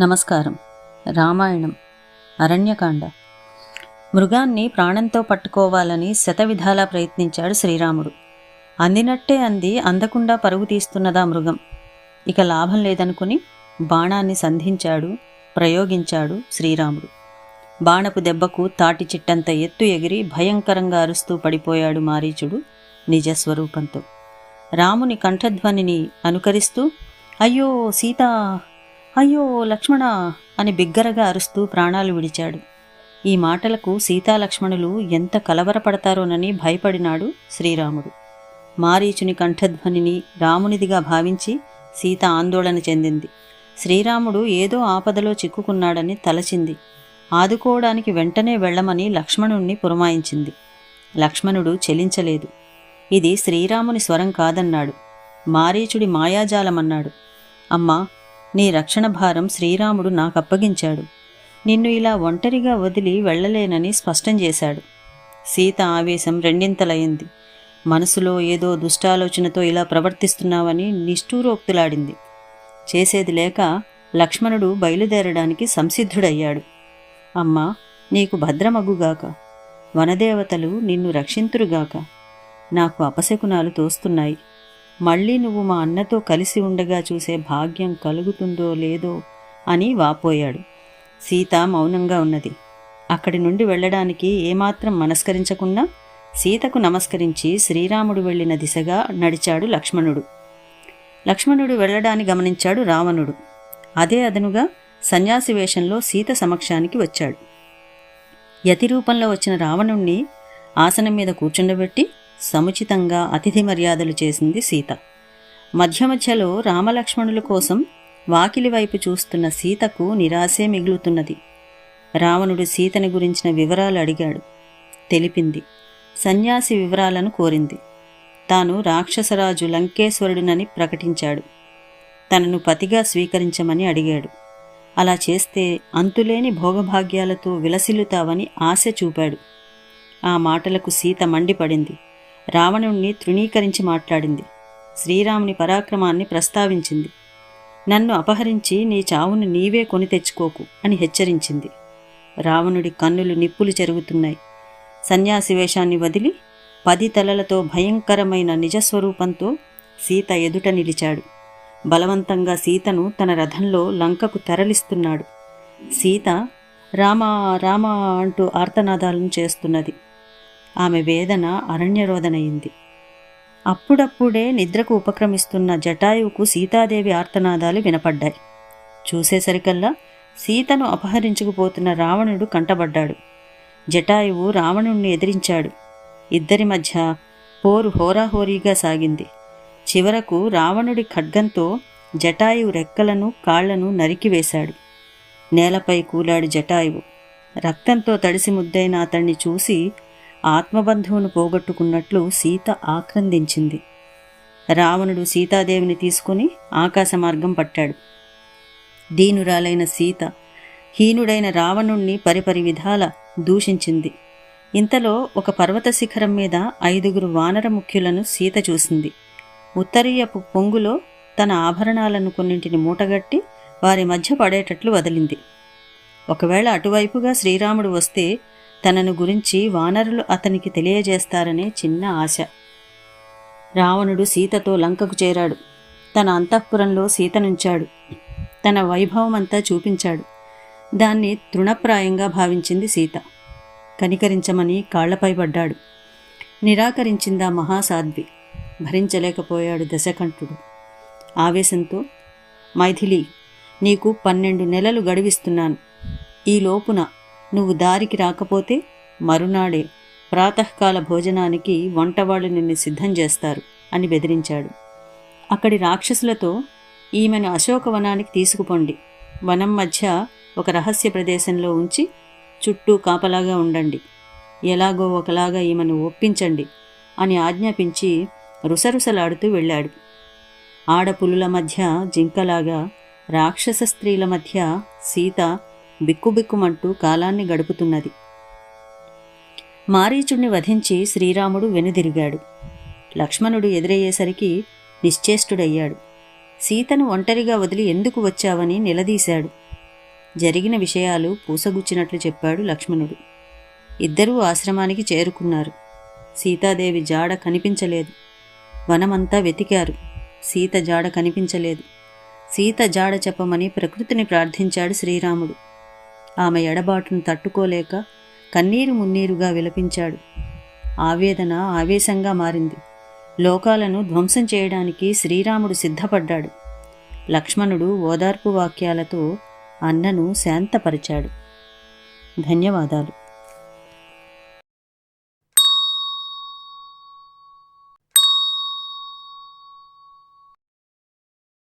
నమస్కారం. రామాయణం అరణ్యకాండ. మృగాన్ని ప్రాణంతో పట్టుకోవాలని శతవిధాలా ప్రయత్నించాడు శ్రీరాముడు. అందినట్టే అంది అందకుండా పరుగు తీస్తున్నదా మృగం. ఇక లాభం లేదనుకుని బాణాన్ని సంధించాడు ప్రయోగించాడు శ్రీరాముడు. బాణపు దెబ్బకు తాటి చిట్టంత ఎత్తు ఎగిరి భయంకరంగా అరుస్తూ పడిపోయాడు మారీచుడు నిజస్వరూపంతో. రాముని కంఠధ్వనిని అనుకరిస్తూ అయ్యో సీతా అయ్యో లక్ష్మణ అని బిగ్గరగా అరుస్తూ ప్రాణాలు విడిచాడు. ఈ మాటలకు సీతాలక్ష్మణులు ఎంత కలవరపడతారోనని భయపడినాడు శ్రీరాముడు. మారీచుని కంఠధ్వనిని రామునిదిగా భావించి సీత ఆందోళన చెందింది. శ్రీరాముడు ఏదో ఆపదలో చిక్కుకున్నాడని తలచింది. ఆదుకోవడానికి వెంటనే వెళ్ళమని లక్ష్మణుణ్ణి పురమాయించింది. లక్ష్మణుడు చెలించలేదు. ఇది శ్రీరాముని స్వరం కాదన్నాడు. మారీచుడి మాయాజాలమన్నాడు. అమ్మా నీ రక్షణ భారం శ్రీరాముడు నాకు అప్పగించాడు నిన్ను ఇలా ఒంటరిగా వదిలి వెళ్ళలేనని స్పష్టం చేశాడు. సీత ఆవేశం రెండింతలయ్యింది మనసులో ఏదో దుష్టాలోచనతో ఇలా ప్రవర్తిస్తున్నావని నిష్ఠూరోక్తులాడింది. చేసేది లేక లక్ష్మణుడు బయలుదేరడానికి సంసిద్ధుడయ్యాడు. అమ్మా నీకు భద్రమగుగాక. వనదేవతలు నిన్ను రక్షింతురుగాక. నాకు అపశకునాలు తోస్తున్నాయి. మళ్ళీ నువ్వు మా అన్నతో కలిసి ఉండగా చూసే భాగ్యం కలుగుతుందో లేదో అని వాపోయాడు. సీత మౌనంగా ఉన్నది. అక్కడి నుండి వెళ్ళడానికి ఏమాత్రం మనస్కరించకుండా సీతకు నమస్కరించి శ్రీరాముడు వెళ్ళిన దిశగా నడిచాడు లక్ష్మణుడు. లక్ష్మణుడు వెళ్ళడాన్ని గమనించాడు రావణుడు. అదే అదనుగా సన్యాసి వేషంలో సీత సమక్షానికి వచ్చాడు. యతి రూపంలో వచ్చిన రావణుణ్ణి ఆసనం మీద కూర్చుండబెట్టి సముచితంగా అతిథి మర్యాదలు చేసింది సీత. మధ్య మధ్యలో రామలక్ష్మణుల కోసం వాకిలి వైపు చూస్తున్న సీతకు నిరాశే మిగులుతున్నది. రావణుడు సీతని గురించిన వివరాలు అడిగాడు. తెలిపింది. సన్యాసి వివరాలను కోరింది. తాను రాక్షసరాజు లంకేశ్వరుడునని ప్రకటించాడు. తనను పతిగా స్వీకరించమని అడిగాడు. అలా చేస్తే అంతులేని భోగభాగ్యాలతో విలసిల్లుతావని ఆశ చూపాడు. ఆ మాటలకు సీత మండిపడింది. రావణుణ్ణి తృణీకరించి మాట్లాడింది. శ్రీరాముని పరాక్రమాన్ని ప్రస్తావించింది. నన్ను అపహరించి నీ చావును నీవే కొని తెచ్చుకోకు అని హెచ్చరించింది. రావణుడి కన్నులు నిప్పులు చెరుగుతున్నాయి. సన్యాసి వేషాన్ని వదిలి పది తలలతో భయంకరమైన నిజస్వరూపంతో సీత ఎదుట నిలిచాడు. బలవంతంగా సీతను తన రథంలో లంకకు తరలిస్తున్నాడు. సీత రామా రామా అంటూ ఆర్తనాదాలను చేస్తున్నది. ఆమె వేదన అరణ్యరోధనయింది అప్పుడప్పుడే నిద్రకు ఉపక్రమిస్తున్న జటాయువుకు సీతాదేవి ఆర్తనాదాలు వినపడ్డాయి. చూసేసరికల్లా సీతను అపహరించుకుపోతున్న రావణుడు కంటబడ్డాడు. జటాయువు రావణుణ్ణి ఎదిరించాడు. ఇద్దరి మధ్య పోరు హోరాహోరీగా సాగింది. చివరకు రావణుడి ఖడ్గంతో జటాయువు రెక్కలను కాళ్ళను నరికివేశాడు నేలపై కూలాడు జటాయువు. రక్తంతో తడిసి ముద్దైన అతన్ని చూసి ఆత్మబంధువును పోగొట్టుకున్నట్లు సీత ఆక్రందించింది. రావణుడు సీతాదేవిని తీసుకుని ఆకాశ మార్గం పట్టాడు. దీనురాలైన సీత హీనుడైన రావణుణ్ణి పరిపరి విధాల దూషించింది. ఇంతలో ఒక పర్వత శిఖరం మీద ఐదుగురు వానర ముఖ్యులను సీత చూసింది. ఉత్తరీయపు పొంగులో తన ఆభరణాలను కొన్నింటిని మూటగట్టి వారి మధ్య పడేటట్లు వదిలింది. ఒకవేళ అటువైపుగా శ్రీరాముడు వస్తే తనను గురించి వానరులు అతనికి తెలియజేస్తారనే చిన్న ఆశ. రావణుడు సీతతో లంకకు చేరాడు. తన అంతఃపురంలో సీతనుంచాడు తన వైభవమంతా చూపించాడు. దాన్ని తృణప్రాయంగా భావించింది సీత. కనికరించమని కాళ్ళపై పడ్డాడు. నిరాకరించిందా మహాసాధ్వి. భరించలేకపోయాడు దశకంఠుడు. ఆవేశంతో మైథిలి నీకు పన్నెండు నెలలు గడివిస్తున్నాను. ఈ లోపున నువ్వు దారికి రాకపోతే మరునాడే ప్రాతకాల భోజనానికి వంటవాళ్ళు నిన్ను సిద్ధం చేస్తారు అని బెదిరించాడు. అక్కడి రాక్షసులతో ఈమెను అశోకవనానికి తీసుకుపోండి. వనం మధ్య ఒక రహస్య ప్రదేశంలో ఉంచి చుట్టూ కాపలాగా ఉండండి. ఎలాగో ఒకలాగా ఈమెను ఒప్పించండి అని ఆజ్ఞాపించి రుసరుసలాడుతూ వెళ్ళాడు. ఆడపులుల మధ్య జింకలాగా రాక్షస స్త్రీల మధ్య సీత బిక్కుబిక్కుమంటూ కాలాన్ని గడుపుతున్నది. మారీచుణ్ణి వధించి శ్రీరాముడు వెనుదిరిగాడు. లక్ష్మణుడు ఎదురయ్యేసరికి నిశ్చేష్టుడయ్యాడు. సీతను ఒంటరిగా వదిలి ఎందుకు వచ్చావని నిలదీశాడు. జరిగిన విషయాలు పూసగుచ్చినట్లు చెప్పాడు లక్ష్మణుడు. ఇద్దరూ ఆశ్రమానికి చేరుకున్నారు. సీతాదేవి జాడ కనిపించలేదు. వనమంతా వెతికారు. సీత జాడ కనిపించలేదు. సీత జాడ చెప్పమని ప్రకృతిని ప్రార్థించాడు శ్రీరాముడు. ఆమె ఎడబాటును తట్టుకోలేక కన్నీరు మున్నీరుగా విలపించాడు. ఆవేదన ఆవేశంగా మారింది. లోకాలను ధ్వంసం చేయడానికి శ్రీరాముడు సిద్ధపడ్డాడు. లక్ష్మణుడు ఓదార్పు వాక్యాలతో అన్నను శాంతపరిచాడు. ధన్యవాదాలు.